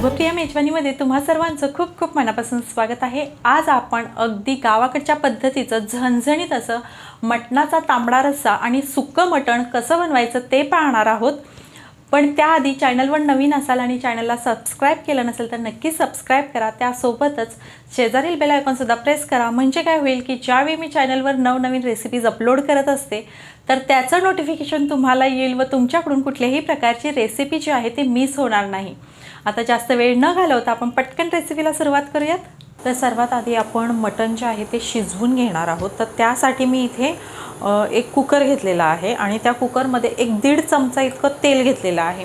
शुभप्रिया मेजवानीमध्ये तुम्हा सर्वांचं खूप खूप मनापासून स्वागत आहे. आज आपण अगदी गावाकडच्या पद्धतीचं झणझणीत असं मटणाचा तांबडा रस्सा आणि सुक्कं मटण कसं बनवायचं ते पाहणार आहोत. पण त्याआधी चॅनलवर नवीन असाल आणि चॅनलला सबस्क्राईब केलं नसेल तर नक्की सबस्क्राईब करा. त्यासोबतच शेजारील बेल आयकॉनसुद्धा प्रेस करा. म्हणजे काय होईल की ज्यावेळी मी चॅनलवर नवनवीन रेसिपीज अपलोड करत असते तर त्याचं नोटिफिकेशन तुम्हाला येईल व तुमच्याकडून कुठल्याही प्रकारची रेसिपी जी आहे ती मिस होणार नाही. आता जास्त वेळ न घालवता आपण पटकन रेसिपीला सुरुवात करूयात. तर सर्वात आधी आपण मटण जे आहे ते शिजवून घेणार आहोत. तर त्यासाठी मी इथे एक कुकर घेतलेला आहे आणि त्या कुकरमध्ये एक दीड चमचा इतकं तेल घेतलेलं आहे.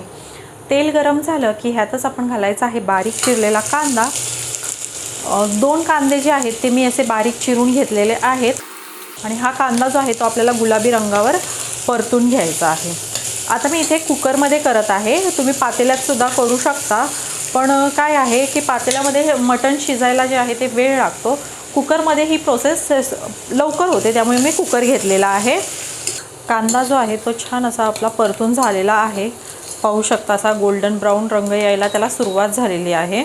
तेल गरम झालं की ह्यातच आपण घालायचं आहे बारीक चिरलेला कांदा. दोन कांदे जे आहेत ते मी असे बारीक चिरून घेतलेले आहेत. आणि हा कांदा जो आहे तो आपल्याला गुलाबी रंगावर परतून घ्यायचा आहे. आता मी इथे कुकरमध्ये करत आहे. तुम्ही पातेल्यातसुद्धा करू शकता. पण काय आहे की पातेल्यामध्ये हे मटण शिजायला जे आहे ते वेळ लागतो. कुकरमध्ये ही प्रोसेस लवकर होते त्यामुळे मी कुकर घेतलेला आहे. कांदा जो आहे तो छान असा आपला परतून झालेला आहे. पाहू शकता असा गोल्डन ब्राऊन रंग यायला त्याला सुरुवात झालेली आहे.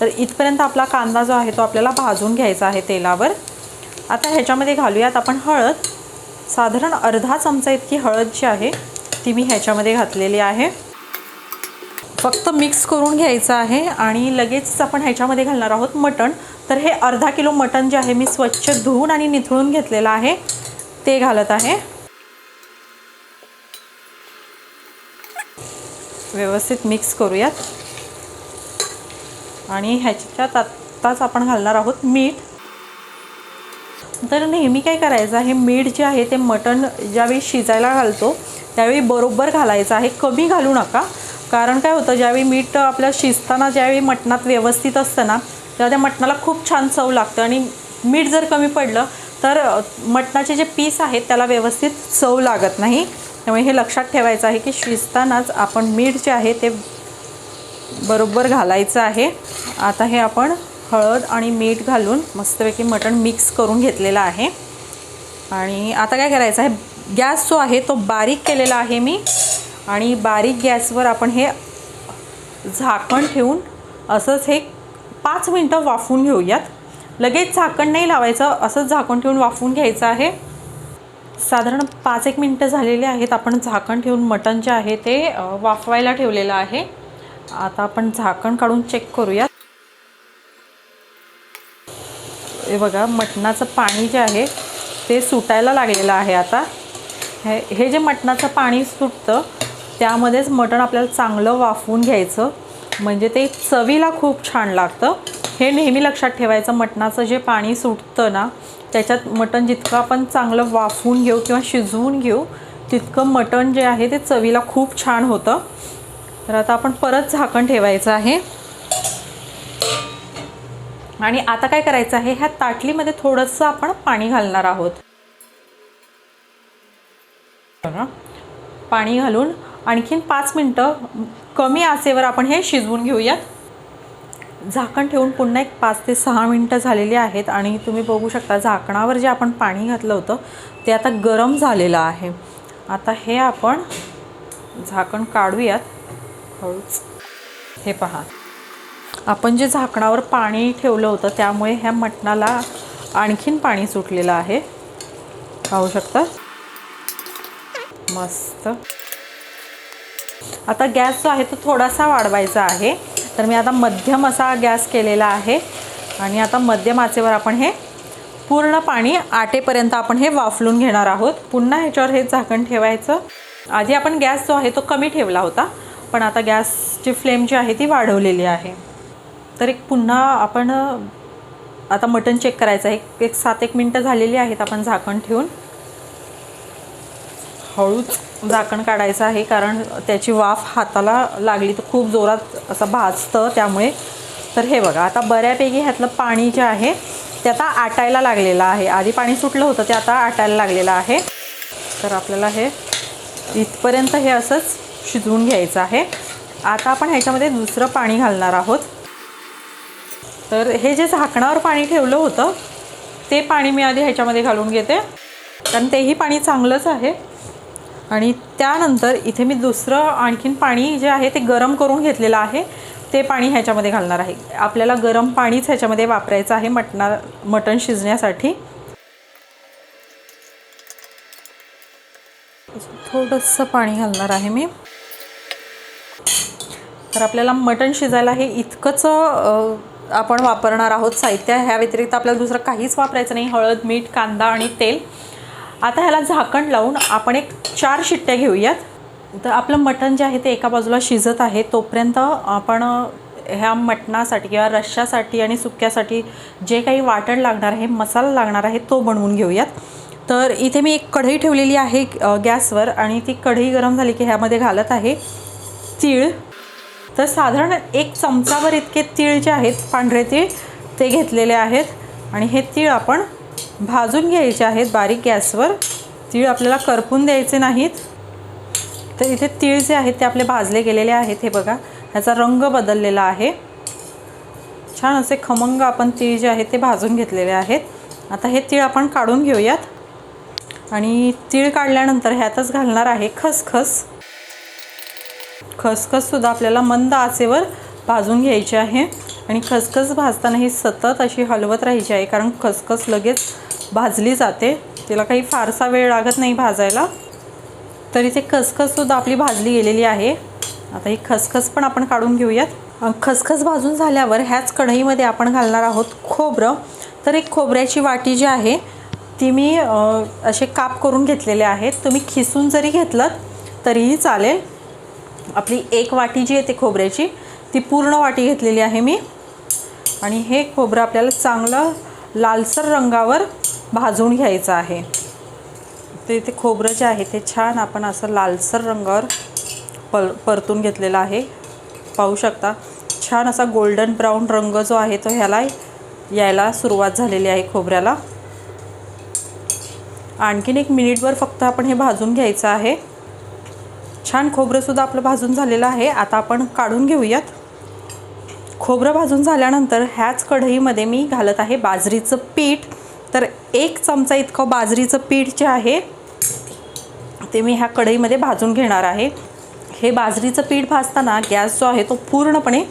तर इथपर्यंत आपला कांदा जो आहे तो आपल्याला भाजून घ्यायचा आहे तेलावर. आता ह्याच्यामध्ये घालूयात आपण हळद. साधारण अर्धा चमचा इतकी हळद जी आहे ती मी ह्याच्यामध्ये घातलेली आहे. फक्त मिक्स करून घ्यायचं आहे आणि लगेच आपण ह्याच्यामध्ये घालणार आहोत मटण. तर हे अर्धा किलो मटण जे आहे मी स्वच्छ धुवून आणि निथळून घेतलेलं आहे. ते घालत आहे. व्यवस्थित मिक्स करूयात. आणि ह्याच्यात आत्ताच आपण घालणार आहोत मीठ. तर नेहमी काय करायचं आहे मीठ जे आहे ते मटण ज्यावेळी शिजायला घालतो त्यावेळी बरोबर घालायचं आहे. कमी घालू नका. कारण काय होतं ज्यावेळी मीठ आपल्या शिजताना ज्यावेळी मटणात व्यवस्थित असतं ना तेव्हा त्या मटणाला खूप छान चव लागतं. आणि मीठ जर कमी पडलं तर मटणाचे जे पीस आहेत त्याला व्यवस्थित चव लागत नाही. त्यामुळे हे लक्षात ठेवायचं आहे की शिजतानाच आपण मीठ जे आहे ते बरोबर घालायचं आहे. आता हे आपण हळद आणि मीठ घालून मस्तपैकी मटण मिक्स करून घेतलेलं आहे. आणि आता काय करायचं आहे? गॅस जो आहे तो बारीक केलेला आहे मी. आणि बारीक गॅसवर आपण हे झाकण ठेवून असंच हे पाच मिनटं वाफून घेऊयात. लगेच झाकण नाही लावायचं असंच झाकण ठेवून वाफून घ्यायचं आहे. साधारण पाच एक मिनटं झालेले आहेत आपण झाकण ठेवून मटण जे आहे ते वाफवायला ठेवलेलं आहे. आता आपण झाकण काढून चेक करूयात. हे बघा मटणाचं पाणी जे आहे ते सुटायला लागलेलं आहे आता. हे हे जे मटणाचं पाणी सुटतं त्यामध्येच मटण आपल्याला चांगलं वाफवून घ्यायचं. म्हणजे ते चवीला खूप छान लागतं. हे नेहमी लक्षात ठेवायचं मटणाचं जे पाणी सुटतं ना त्याच्यात मटण जितकं आपण चांगलं वाफवून घेऊ किंवा शिजवून घेऊ तितकं मटण जे आहे ते चवीला खूप छान होतं. तर आता आपण परत झाकण ठेवायचं आहे. आणि आता काय करायचं आहे? ह्या ताटलीमध्ये थोडंसं आपण पाणी घालणार आहोत. पाणी घालून आणखीन पाच मिनटं कमी आसेवर आपण हे शिजवून घेऊयात. झाकण ठेवून पुन्हा एक पाच ते सहा मिनटं झालेली आहेत आणि तुम्ही बघू शकता झाकणावर जे आपण पाणी घातलं होतं ते आता गरम झालेलं आहे. आता हे आपण झाकण काढूयात. हळूच. हे पहा. आपण जे झाकणावर पाणी ठेवलं होतं त्यामुळे ह्या मटणाला आणखीन पाणी सुटलेलं आहे. पाहू शकता? मस्त. आता गॅस जो आहे तो थोडासा वाढवायचा आहे. तर मी आता मध्यम असा गॅस केलेला आहे. आणि आता मध्यम आचेवर आपण हे पूर्ण पाणी आटेपर्यंत आपण हे वाफलून घेणार आहोत. पुन्हा ह्याच्यावर हे झाकण ठेवायचं. आधी आपण गॅस जो आहे तो कमी ठेवला होता. पण आता गॅसची फ्लेम जी आहे ती वाढवलेली आहे. तर एक पुन्हा आपण आता मटण चेक करायचं आहे. एक सात एक मिनटं झालेली आहेत आपण झाकण ठेवून. हळूच झाकण काढायचं आहे कारण त्याची वाफ हाताला लागली तर खूप जोरात असं भाजतं त्यामुळे. तर हे बघा आता बऱ्यापैकी ह्यातलं पाणी जे आहे ते आता आटायला लागलेलं आहे. आधी पाणी सुटलं होतं ते आता आटायला लागलेलं आहे. तर आपल्याला हे इथपर्यंत हे असंच शिजवून घ्यायचं आहे. आता आपण ह्याच्यामध्ये दुसरं पाणी घालणार आहोत. तर हे जे झाकणावर पाणी ठेवलं होतं ते पाणी मी आधी ह्याच्यामध्ये घालून घेते. कारण तेही पाणी चांगलंच आहे. आणि त्यानंतर इथे मी दुसरं आणखीन पाणी जे आहे ते गरम करून घेतलेलं आहे ते पाणी ह्याच्यामध्ये घालणार आहे. आपल्याला गरम पाणीच ह्याच्यामध्ये वापरायचं आहे मटणा मटण शिजण्यासाठी. थोडंसं पाणी घालणार आहे मी. तर आपल्याला मटण शिजायला हे इतकंच आपण वापरणार आहोत साहित्य. ह्या व्यतिरिक्त आपल्याला दुसरं काहीच वापरायचं नाही. हळद मीठ कांदा आणि तेल. आता ह्याला झाकण लावून आपण एक चार शिट्ट्या घेऊयात. तर आपलं मटण जे आहे ते एका बाजूला शिजत आहे. तोपर्यंत आपण ह्या मटणासाठी किंवा रश्श्यासाठी आणि सुक्यासाठी जे काही वाटण लागणार आहे मसाला लागणार आहे तो बनवून घेऊयात. तर इथे मी एक कढई ठेवलेली आहे गॅसवर आणि ती कढई गरम झाली की ह्यामध्ये घालत आहे तीळ. तर साधारण एक चमचाभर इतके तीळ जे आहेत पांढरे तीळ ते घेतलेले आहेत. आणि हे तीळ आपण भाजून घ्यायचे आहेत बारीक गॅसवर. तीळ आपल्याला करपून द्यायचे नाहीत. तर इथे तीळ जे आहेत ते आपले भाजले गेलेले आहेत हे बघा. ह्याचा रंग बदललेला आहे. छान असे खमंग आपण तीळ जे आहेत ते भाजून घेतलेले आहेत. आता हे तीळ आपण काढून घेऊयात. आणि तीळ काढल्यानंतर ह्यातच घालणार आहे खसखस. खसखससुद्धा आपल्याला मंद आचेवर भाजून घ्यायची आहे. आणि खसखस भाजताना ही सतत अशी हलवत राहायची आहे कारण खसखस लगेच भाजली जाते. तिला काही फारसा वेळ लागत नाही भाजायला. तरी ते खसखससुद्धा आपली भाजली गेलेली आहे. आता ही खसखस पण आपण काढून घेऊयात. खसखस भाजून झाल्यावर ह्याच कढईमध्ये आपण घालणार आहोत खोबरं. तर एक खोबऱ्याची वाटी जी आहे ती मी असे काप करून घेतलेले आहेत. तुम्ही खिसून जरी घेतलं तरीही चालेल. आपली एक वाटी जी आहे ते खोबऱ्याची ती पूर्ण वाटी घेतलेली आहे मी. आणि हे खोबरं आपल्याला चांगलं लालसर रंगावर भाजून घ्यायचं आहे. ते ते खोबरं जे आहे ते छान आपण असं लालसर रंगावर पर परतून घेतलेलं आहे. पाहू शकता छान असा गोल्डन ब्राऊन रंग जो आहे तो ह्याला यायला सुरुवात झालेली आहे खोबऱ्याला. आणखीन एक मिनिटभर फक्त आपण हे भाजून घ्यायचं आहे. छान खोबरंसुद्धा आपलं भाजून झालेलं आहे. आता आपण काढून घेऊयात. खोबरं भाजून झाल्यानंतर ह्याच कढईमध्ये मी घालत आहे बाजरीचं पीठ. तर एक चमचा इतकं बाजरीचं पीठ जे आहे ते मी ह्या कढईमध्ये भाजून घेणार आहे. हे बाजरीचं पीठ भाजताना गॅस जो आहे तो पूर्णपणे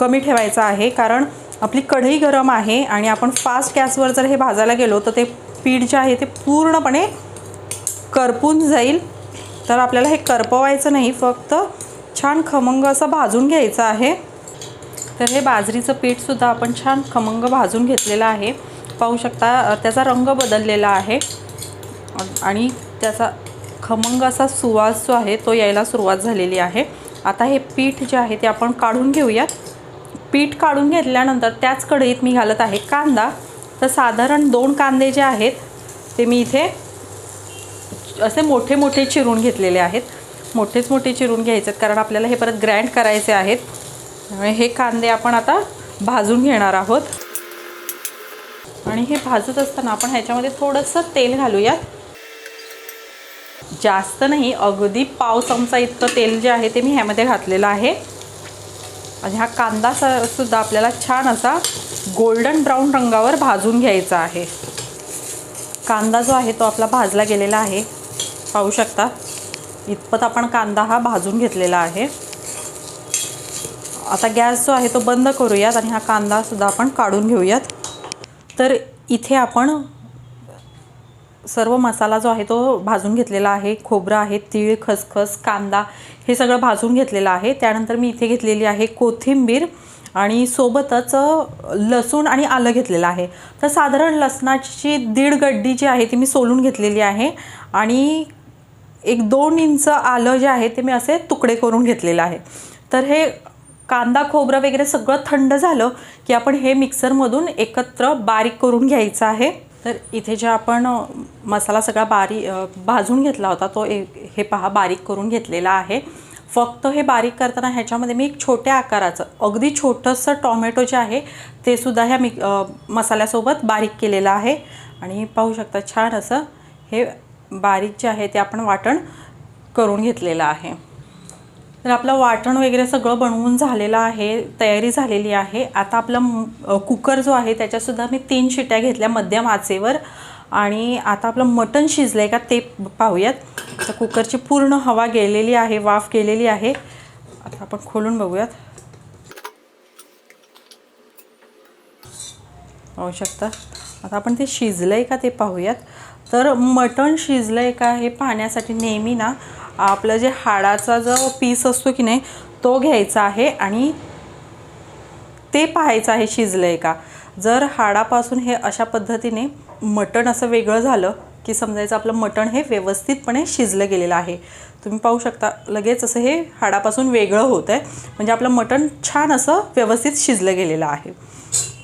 कमी ठेवायचा आहे कारण आपली कढई गरम आहे आणि आपण फास्ट गॅसवर जर हे भाजायला गेलो तर ते पीठ जे आहे ते पूर्णपणे करपून जाईल. तर आपल्याला हे करपवायचं नाही फक्त छान खमंग असं भाजून घ्यायचं आहे. तर हे बाजरीचं पीठसुद्धा आपण छान खमंग भाजून घेतलेलं आहे. पाहू शकता त्याचा रंग बदललेला आहे. आणि त्याचा खमंग असा सुवास जो आहे तो यायला सुरुवात झालेली आहे. आता हे पीठ जे आहे ते आपण काढून घेऊयात. पीठ काढून घेतल्यानंतर त्याच कढईत मी घालत आहे कांदा. तर साधारण दोन कांदे जे आहेत ते मी इथे असे मोठे मोठे चिरून घेतलेले आहेत. मोठेच मोठे चिरून घ्यायचे आहेत कारण आपल्याला हे परत ग्रँड करायचे आहेत. त्यामुळे हे कांदे आपण आता भाजून घेणार आहोत. आणि हे भाजत असताना आपण ह्याच्यामध्ये थोडंसं तेल घालूयात. जास्त नाही अगदी पाव चमचा इतकं तेल जे आहे ते मी ह्यामध्ये घातलेलं आहे. आणि हा कांदा स- सुद्धा आपल्याला छान असा गोल्डन ब्राऊन रंगावर भाजून घ्यायचा आहे. कांदा जो आहे तो आपला भाजला गेलेला आहे. पाहू शकता इतपत आपण कांदा हा भाजून घेतलेला आहे. आता गॅस जो आहे तो बंद करूयात आणि हा कांदासुद्धा आपण काढून घेऊयात. तर इथे आपण सर्व मसाला जो आहे तो भाजून घेतलेला आहे. खोबरं आहे तीळ खसखस कांदा हे सगळं भाजून घेतलेलं आहे. त्यानंतर मी इथे घेतलेली आहे कोथिंबीर आणि सोबतच लसूण आणि आलं घेतलेलं आहे. तर साधारण लसणाची दीड गड्डी जी आहे ती मी सोलून घेतलेली आहे आणि एक दोन इंच आलं जे आहे ते मी असे तुकडे करून घेतलेलं आहे. तर हे कांदा खोबरं वगैरे सगळं थंड झालं की आपण हे मिक्सरमधून एकत्र बारीक करून घ्यायचं आहे. तर इथे जे आपण मसाला सगळा बारी भाजून घेतला होता तो ए हे पहा बारीक करून घेतलेला आहे. फक्त हे बारीक करताना ह्याच्यामध्ये मी एक छोट्या आकाराचं अगदी छोटंसं टॉमॅटो जे आहे ते सुद्धा ह्या मि मसाल्यासोबत बारीक केलेलं आहे. आणि पाहू शकता छान असं हे बारीक जे आहे ते आपण वाटण करून घेतलेलं आहे. तर आपलं वाटण वगैरे सगळं बनवून झालेलं आहे तयारी झालेली आहे. आता आपला कुकर जो आहे त्याच्यासुद्धा मी तीन शिट्या घेतल्या मध्यम आचेवर आणि आता आपलं मटण शिजलं आहे का ते पाहूयात. तर कुकरची पूर्ण हवा गेलेली आहे वाफ गेलेली आहे. आता आपण खोलून बघूयात. पाहू शकता. आता आपण ते शिजलं आहे का ते पाहूयात. तर मटण शिजलं आहे का हे पाहण्यासाठी नेहमी ना आपलं जे हाडाचा जो पीस असतो की नाही तो घ्यायचा आहे आणि ते पाहायचं आहे शिजलं आहे का? जर हाडापासून हे अशा पद्धतीने मटण असं वेगळं झालं की समजायचं आपलं मटण हे व्यवस्थितपणे शिजलं गेलेलं आहे. तुम्ही पाहू शकता लगेच असं हे हाडापासून वेगळं होतं आहे म्हणजे आपलं मटण छान असं व्यवस्थित शिजलं गेलेलं आहे.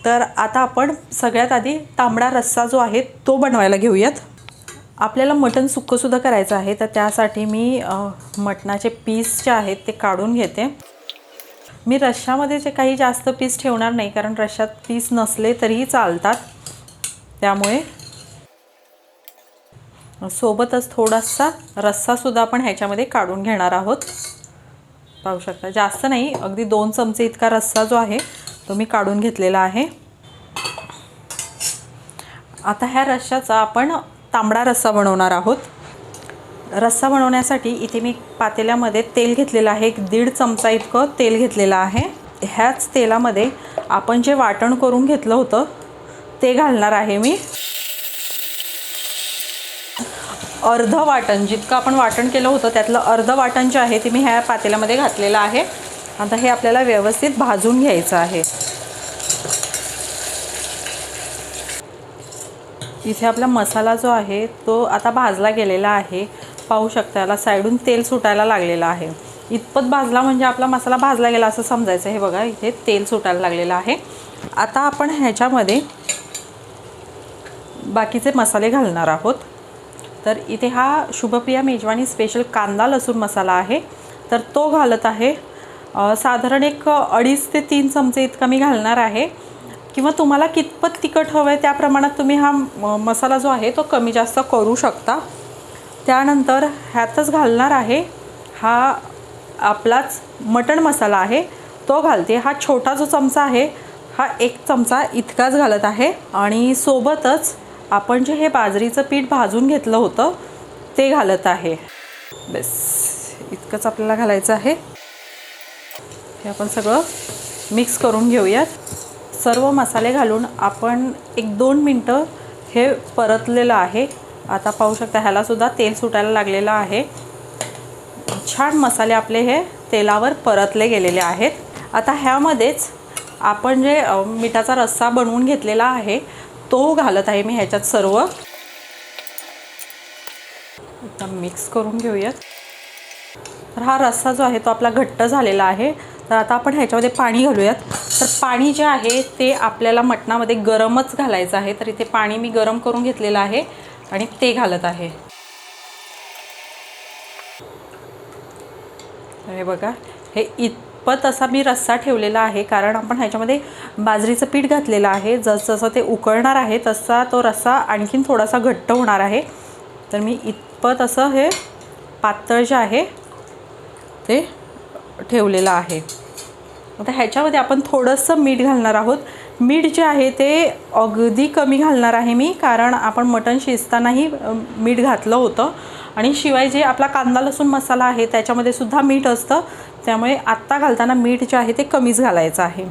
तर आता आपण सगळ्यात आधी तांबडा रस्सा जो आहे तो बनवायला घेऊयात. आपल्याला मटण सुक्कंसुद्धा करायचं आहे तर त्यासाठी मी मटणाचे पीस जे आहेत ते काढून घेते. मी रश्श्यामध्ये जे काही जास्त पीस ठेवणार नाही कारण रश्श्यात पीस नसले तरीही चालतात. त्यामुळे सोबतच थोडासा रस्सासुद्धा आपण ह्याच्यामध्ये काढून घेणार आहोत. पाहू शकता जास्त नाही अगदी दोन चमचे इतका रस्सा जो आहे तो मी काढून घेतलेला आहे. आता ह्या रश्श्याचा आपण तांबडा रस्सा बनवणार आहोत. रस्सा बनवण्यासाठी इथे मी पातेल्यामध्ये तेल घेतलेलं आहे. एक दीड चमचा इतकं तेल घेतलेलं आहे. ह्याच तेलामध्ये आपण जे वाटण करून घेतलं होतं ते घालणार आहे मी. अर्ध वाटण जितकं आपण वाटण केलं होतं त्यातलं अर्ध वाटण जे आहे ते मी ह्या पातेल्यामध्ये घातलेलं आहे. आता हे आपल्याला व्यवस्थित भाजून घ्यायचं आहे. इथे आपला मसाला जो आहे तो आता भाजला गेलेला आहे. पाहू शकता याला साईडून तेल सुटायला लागलेलं आहे. इतपत भाजला म्हणजे आपला मसाला भाजला गेला असं समजायचं. हे बघा इथे तेल सुटायला लागलेलं आहे. आता आपण ह्याच्यामध्ये बाकीचे मसाले घालणार आहोत. तर इथे हा शुभप्रिया मेजवानी स्पेशल कांदा लसूण मसाला आहे. तर तो घालत आहे. साधारण एक अडीच ते तीन चमचे इतका मी घालणार आहे. किंवा तुम्हाला कितपत तिखट हवं आहे त्या प्रमाणात तुम्ही हा म- मसाला जो आहे तो कमी जास्त करू शकता. त्यानंतर ह्यातच घालणार आहे हा आपलाच मटण मसाला आहे. तो घालते. हा छोटा जो चमचा आहे हा एक चमचा इतकाच घालत आहे. आणि सोबतच आपण जे हे बाजरीचं पीठ भाजून घेतलं होतं ते घालत आहे. बस इतकंच आपल्याला घालायचं आहे. हे आपण सगळं मिक्स करून घेऊयात. सर्व मसाले घालून आपण एक दोन मिनटं हे परतलेलं आहे. आता पाहू शकता ह्यालासुद्धा तेल सुटायला लागलेलं आहे. छान मसाले आपले हे तेलावर परतले गेलेले आहेत. आता ह्यामध्येच आपण जे मिठाचा रस्सा बनवून घेतलेला आहे तो घालत आहे मी ह्याच्यात सर्व. एकदम मिक्स करून घेऊयात. तर हा रस्सा जो आहे तो आपला घट्ट झालेला आहे. तर आता आपण ह्याच्यामध्ये पाणी घालूयात. तर पाणी जे आहे ते आपल्याला मटणामध्ये गरमच घालायचं आहे. तर इथे पाणी मी गरम करून घेतलेलं आहे आणि ते घालत आहे. हे बघा हे इतपत असा मी रस्सा ठेवलेला आहे. कारण आपण ह्याच्यामध्ये बाजरीचं पीठ घातलेलं आहे. जसजसं ते उकळणार आहे तसा तो रस्सा आणखीन थोडासा घट्ट होणार आहे. तर मी इतपत असं हे पातळ जे आहे ते ठेवलेलं आहे. आता ह्याच्यामध्ये आपण थोडंसं मीठ घालणार आहोत. मीठ जे आहे ते अगदी कमी घालणार आहे मी कारण आपण मटण शिजतानाही मीठ घातलं होतं. आणि शिवाय जे आपला कांदा लसूण मसाला आहे त्याच्यामध्ये सुद्धा मीठ असतं. त्यामुळे आत्ता घालताना मीठ जे आहे ते कमीच घालायचं आहे.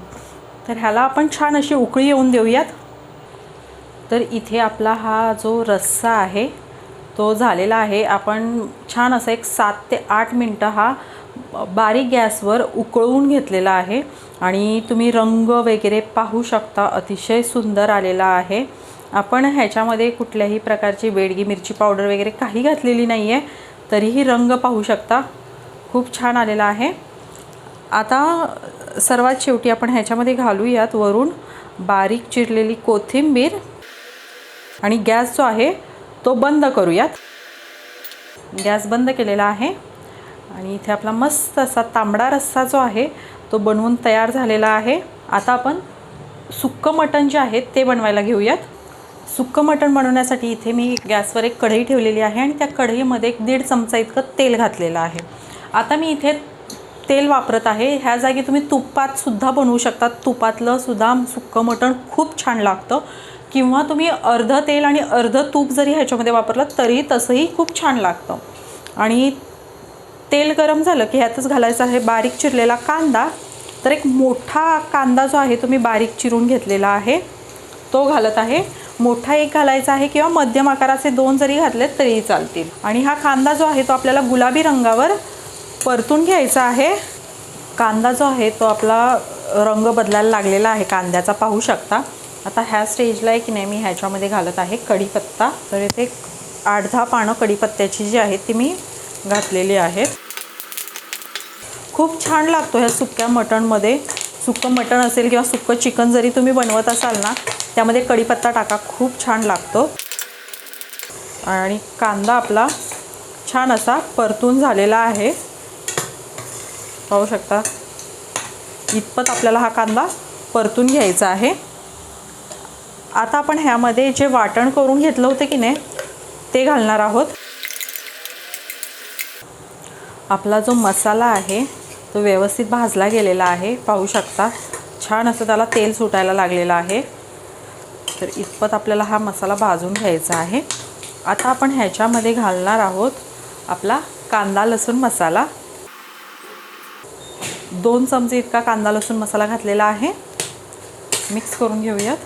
तर ह्याला आपण छान अशी उकळी येऊन देऊयात. तर इथे आपला हा जो रस्सा आहे तो झालेला आहे. आपण छान असं एक सात ते आठ मिनटं हा बारीक गॅसवर उकळवून घेतलेला आहे आणि तुम्ही रंग वगैरे पाहू शकता अतिशय सुंदर आलेला आहे. आपण ह्याच्यामध्ये कुठल्याही प्रकारची बेडगी मिरची पावडर वगैरे काही घातलेली नाही आहे तरीही रंग पाहू शकता. खूप छान आलेला आहे. आता सर्वात शेवटी आपण ह्याच्यामध्ये घालूयात वरून बारीक चिरलेली कोथिंबीर आणि गॅस जो आहे तो बंद करूयात. गॅस बंद केलेला आहे. आणि इथे आपला मस्त असा तांबडा रस्सा जो आहे तो बनवून तयार झालेला आहे. आता आपण सुक्कं मटण जे आहे ते बनवायला घेऊयात. सुक्कं मटण बनवण्यासाठी इथे मी गॅसवर एक कढई ठेवलेली आहे आणि त्या कढईमध्ये एक दीड चमचा इतकं तेल घातलेलं आहे. आता मी इथे तेल वापरत आहे. ह्या जागी तुम्ही तुपातसुद्धा बनवू शकता. तुपातलं सुद्धा सुक्कं मटण खूप छान लागतं. किंवा तुम्ही अर्धं तेल आणि अर्धं तूप जरी ह्याच्यामध्ये वापरलं तरी तसंही खूप छान लागतं. आणि तेल गरम झालं की ह्यातच घालायचं आहे बारीक चिरलेला कांदा. तर एक मोठा कांदा जो आहे तो मी बारीक चिरून घेतलेला आहे. तो घालत आहे. मोठा एक घालायचा आहे किंवा मध्यम आकाराचे दोन जरी घातलेत तरीही चालतील. आणि हा कांदा जो आहे तो आपल्याला गुलाबी रंगावर परतून घ्यायचा आहे. कांदा जो आहे तो आपला रंग बदलायला लागलेला आहे कांद्याचा पाहू शकता. आता ह्या स्टेजला एक नाही मी ह्याच्यामध्ये घालत आहे कढीपत्ता. तर इथे आठ दहा पानं कढीपत्त्याची जी आहेत ती मी घातलेली आहेत. खूप छान लागतो ह्या सुक्या मटणमध्ये. सुकं मटण असेल किंवा सुकं चिकन जरी तुम्ही बनवत असाल ना त्यामध्ये कढीपत्ता टाका खूप छान लागतो. आणि कांदा आपला छान असा परतून झालेला आहे. पाहू शकता. इतपत आपल्याला हा कांदा परतून घ्यायचा आहे. आता आपण ह्यामध्ये जे वाटण करून घेतलं होतं की नाही ते घालणार आहोत. आपला जो मसाला आहे तो व्यवस्थित भाजला गेलेला आहे. पाहू शकता छान असं त्याला तेल सुटायला लागलेलं आहे. तर इतपत आपल्याला हा मसाला भाजून घ्यायचा आहे. आता आपण ह्याच्यामध्ये घालणार आहोत आपला कांदा लसूण मसाला. दोन चमचे इतका कांदा लसूण मसाला घातलेला आहे. मिक्स करून घेऊयात.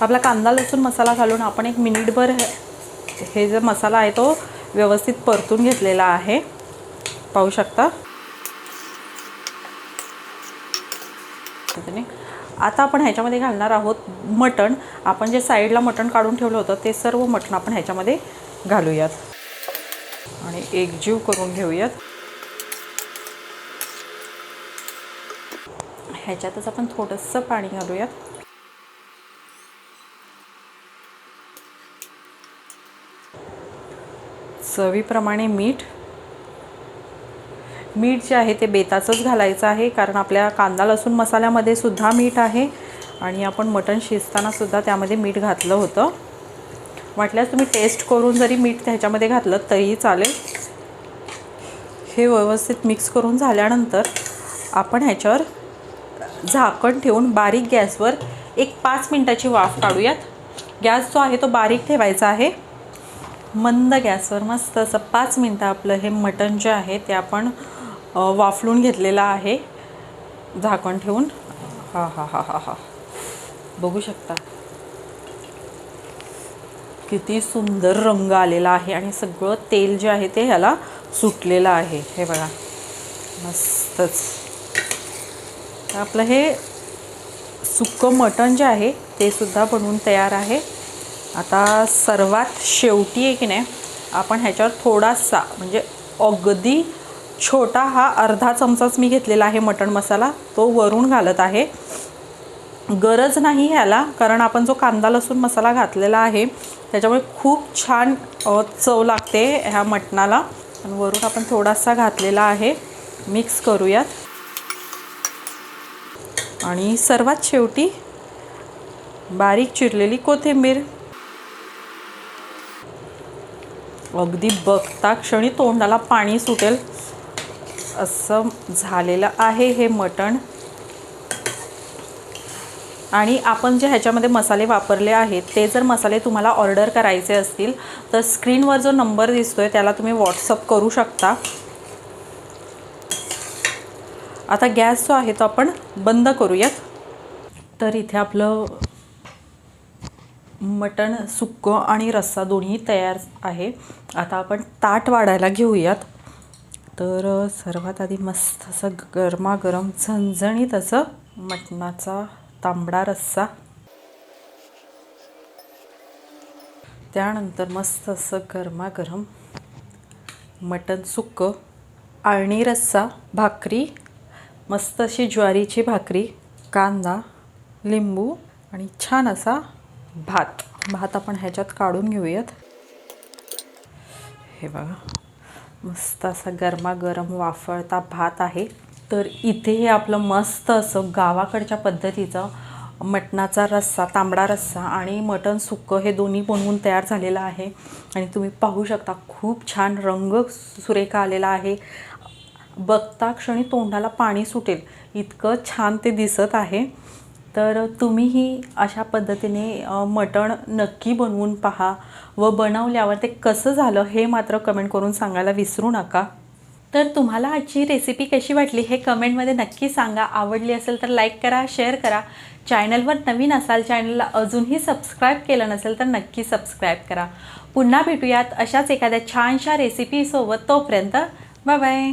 आपला कांदा लसूण मसाला घालून आपण एक मिनिटभर हे- जो मसाला आहे तो व्यवस्थित परतून घेतलेला आहे. पाहू शकता. आता आपण ह्याच्यामध्ये घालणार आहोत मटण. आपण जे साईडला मटण काढून ठेवलं होतं ते सर्व मटण आपण ह्याच्यामध्ये घालूयात. आणि एकजीव करून घेऊयात. ह्याच्यातच आपण थोडंसं पाणी घालूयात. चवीप्रमाणे मीठ मीठ जे आहे ते बेताचंच घालायचं आहे कारण आपल्या कांदा लसूण मसाल्यामध्ये सुद्धा मीठ आहे. आणि आपण मटण शिजताना सुद्धा त्यामध्ये मीठ घातलं होतं. वाटल्यास तुम्ही टेस्ट करून जरी मीठ त्याच्यामध्ये घातलं तरीही चालेल. हे व्यवस्थित मिक्स करून झाल्यानंतर आपण ह्याच्यावर झाकण ठेवून बारीक गॅसवर एक पाच मिनटाची वाफ काढूयात. गॅस जो आहे तो बारीक ठेवायचा आहे. मंद गॅसवर मस्त असं पाच मिनटं आपलं हे मटण जे आहे ते आपण वाफलून घेतलेला आहे. झाकण ठेवून. हा हा हा हा हा. बघू शकता. किती सुंदर रंग आलेला आहे आणि सगळं तेल जे आहे ते ह्याला सुटलेलं आहे. हे बघा. मस्तच. आपलं हे सुकं मटण जे आहे ते सुद्धा बनवून तयार आहे. आता सर्वात शेवटी आहे की नाही आपण ह्याच्यावर थोडासा म्हणजे अगदी छोटा हा अर्धा चमचाच मी घेतलेला आहे मटण मसाला. तो वरून घालत आहे. गरज नाही ह्याला कारण आपण जो कांदा लसूण मसाला घातलेला आहे त्याच्यामुळे खूप छान चव लागते ह्या मटणाला. आणि वरून आपण थोडासा घातलेला आहे. मिक्स करूयात. आणि सर्वात शेवटी बारीक चिरलेली कोथिंबीर. अगदी बघता क्षणी तोंडाला पाणी सुटेल. असं झालेलं आहे हे मटण. आणि आपण जे ह्याच्यामध्ये मसाले वापरले आहेत ते जर मसाले तुम्हाला ऑर्डर करायचे असतील तर स्क्रीनवर जो नंबर दिसतो आहे त्याला तुम्ही व्हॉट्सअप करू शकता. आता गॅस जो आहे तो आपण बंद करूयात. तर इथे आपलं मटण सुक्कं आणि रस्सा दोन्ही तयार आहे. आता आपण ताट वाढायला घेऊयात. तर सर्वात आधी मस्त असं गरमागरम झणझणीत असं मटणाचा तांबडा रस्सा. त्यानंतर मस्त असं गरमागरम मटण सुक्कं आळणी रस्सा भाकरी मस्त अशी ज्वारीची भाकरी कांदा लिंबू आणि छान असा भात. भात आपण ह्याच्यात काढून घेऊयात. हे बघा. मस्त असा गरमागरम वाफळता भात आहे. तर इथे हे आपलं मस्त असं गावाकडच्या पद्धतीचं मटणाचा रस्सा तांबडा रस्सा आणि मटण सुक्कं हे दोन्ही बनवून तयार झालेलं आहे. आणि तुम्ही पाहू शकता खूप छान रंग सुरेखा आलेला आहे. बघता क्षणी तोंडाला पाणी सुटेल. इतकं छान ते दिसत आहे. तर तुम्हीही अशा पद्धतीने मटण नक्की बनवून पहा व बनवल्यावर ते कसं झालं हे मात्र कमेंट करून सांगायला विसरू नका. तर तुम्हाला आजची रेसिपी कशी वाटली हे कमेंटमध्ये नक्की सांगा. आवडली असेल तर लाईक करा शेअर करा. चॅनलवर नवीन असाल चॅनलला अजूनही सबस्क्राईब केलं नसेल तर नक्की सबस्क्राईब करा. पुन्हा भेटूयात अशाच एखाद्या छानशा रेसिपीसोबत तोपर्यंत बाय बाय